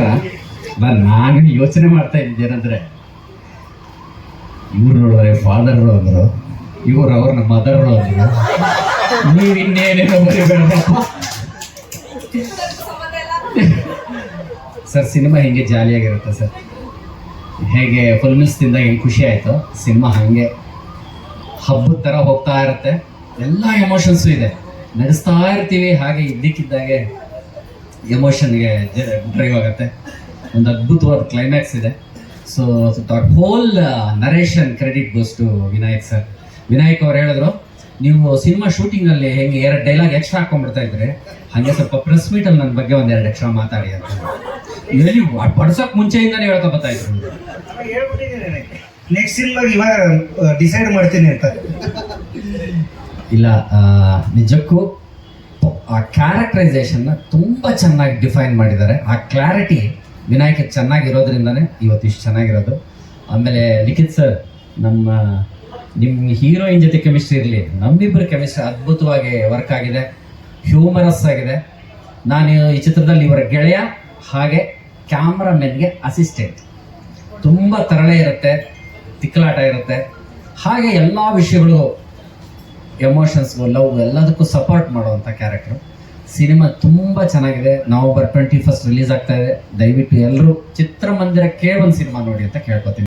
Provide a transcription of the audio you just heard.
ನಮಸ್ಕಾರ ನಾನು ಯೋಚನೆ ಮಾಡ್ತಾ ಏನಂದ್ರೆ, ಇವ್ರು ನೋಡಿದ್ರೆ ಫಾದರ್ ಅಂದರು, ಇವ್ರು ಅವ್ರ ಮದರ್ ಅಂದರು. ಸರ್ ಸಿನಿಮಾ ಹೆಂಗೆ ಜಾಲಿಯಾಗಿರುತ್ತೆ ಸರ್? ಹೇಗೆ ಫುಲ್ ಮಿಸ್ ತಿಂದಾಗ ಹೆಂಗೆ ಖುಷಿ ಆಯಿತು? ಸಿನಿಮಾ ಹಾಗೆ ಹಬ್ಬದ ಥರ ಹೋಗ್ತಾ ಇರುತ್ತೆ. ಎಲ್ಲ ಎಮೋಷನ್ಸು ಇದೆ. ನಡೆಸ್ತಾ ಇರ್ತೀವಿ, ಹಾಗೆ ಇದ್ದಕ್ಕಿದ್ದಾಗೆ ಎಮೋಷನ್ಗೆ ಡ್ರೈವ್ ಆಗುತ್ತೆ. ಒಂದು ಅದ್ಭುತವಾದ ಕ್ಲೈಮ್ಯಾಕ್ಸ್ ಇದೆ. So whole narration credit goes to Vinayak sir Vinayak ಅವ್ರು ಹೇಳಿದ್ರು ನೀವು ಸಿನಿಮಾ ಶೂಟಿಂಗಲ್ಲಿ ಹೆಂಗೆ ಎರಡು ಡೈಲಾಗ್ ಎಕ್ಸ್ಟ್ರಾ ಹಾಕೊಂಡ್ಬಿಡ್ತಾ ಇದ್ರೆ ಹಾಗೆ ಸ್ವಲ್ಪ ಪ್ರೆಸ್ ಮೀಟಲ್ಲಿ ನನ್ನ ಬಗ್ಗೆ ಒಂದೆರಡು ಎಕ್ಸ್ಟ್ರಾ ಮಾತಾಡಿ ಅಂತ. ಇದರಲ್ಲಿ ಬಡ್ಸೋಕೆ ಮುಂಚೆಯಿಂದನೇ ಹೇಳ್ತಾ ಬರ್ತಾ ಇದ್ರು. ನೆಕ್ಸ್ಟ್ ಸಿನಿಮಾ ಇವಾಗ ಡಿಸೈಡ್ ಮಾಡ್ತೀನಿ ಅಂತ. ಇಲ್ಲ ನಿಜಕ್ಕೂ ಆ ಕ್ಯಾರೆಕ್ಟರೈಸೇಷನ್ನ ತುಂಬ ಚೆನ್ನಾಗಿ ಡಿಫೈನ್ ಮಾಡಿದ್ದಾರೆ. ಆ ಕ್ಲಾರಿಟಿ ವಿನಾಯಕ ಚೆನ್ನಾಗಿರೋದ್ರಿಂದನೇ ಇವತ್ತು ಇಷ್ಟು ಚೆನ್ನಾಗಿರೋದು. ಆಮೇಲೆ ಲಿಖಿತ್ ಸರ್ ನಮ್ಮ ನಿಮ್ಮ ಹೀರೋಯಿನ್ ಜೊತೆ ಕೆಮಿಸ್ಟ್ರಿ ಇರಲಿ. ನಮ್ಮಿಬ್ಬರ ಕೆಮಿಸ್ಟ್ರಿ ಅದ್ಭುತವಾಗಿ ವರ್ಕ್ ಆಗಿದೆ ಹ್ಯೂಮರಸ್ ಆಗಿದೆ. ನಾನು ಈ ಚಿತ್ರದಲ್ಲಿ ಇವರ ಗೆಳೆಯ, ಹಾಗೆ ಕ್ಯಾಮ್ರಾಮೆನ್ಗೆ ಅಸಿಸ್ಟೆಂಟ್ ತುಂಬ ತರಳೆ ಇರುತ್ತೆ, ತಿಕ್ಕಲಾಟ ಇರುತ್ತೆ. ಹಾಗೆ ಎಲ್ಲ ವಿಷಯಗಳು ಎಮೋಷನ್ಸ್ಗೂ ಲವ್ ಎಲ್ಲದಕ್ಕೂ ಸಪೋರ್ಟ್ ಮಾಡುವಂಥ ಕ್ಯಾರೆಕ್ಟ್ರು ಸಿನಿಮಾ ತುಂಬ ಚೆನ್ನಾಗಿದೆ. ನವಂಬರ್ ಟ್ವೆಂಟಿ ಫಸ್ಟ್ ರಿಲೀಸ್ ಆಗ್ತಾ ಇದೆ. ದಯವಿಟ್ಟು ಎಲ್ಲರೂ ಚಿತ್ರಮಂದಿರಕ್ಕೆ ಒಂದು ಸಿನಿಮಾ ನೋಡಿ ಅಂತ ಕೇಳ್ಕೊತೀನಿ.